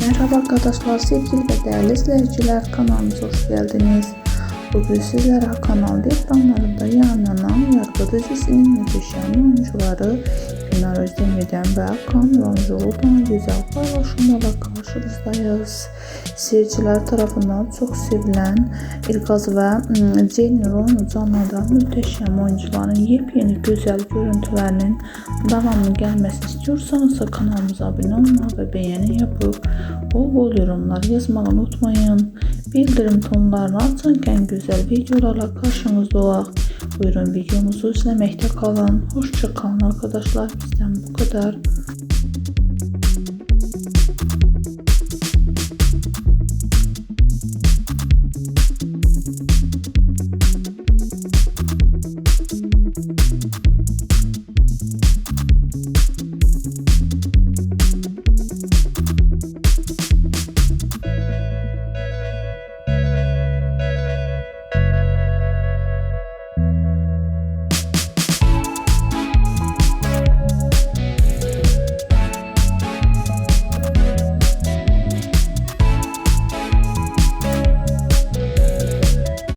Merhaba arkadaşlar, sevgili ve değerli izleyiciler kanalımıza hoş geldiniz. Bugün sizlere kanal ekranlarında Yargı dizisinin muhteşem oyuncuları Güner Özdemir'den ve Hakan Ranzoğlu'dan güzel paylaşımlarla karşınızdayız. Seyirciler tarafından çok sevilen İlgaz ve ım, Jenny Ron canlıdan muhteşem oyuncuların yepyeni güzel görüntülerinin devamlı gelmesini istiyorsanız da kanalımıza abone olmayı ve beğeni yapıp bol bol yorumlar yazmayı unutmayın. Bildirim tonlarını açarken güzel videolarla karşınızda olaq. Buyurun videomuzun üzünə məkdə qalın. Hoşça qalın arkadaşlar. Bizdən bu qədər.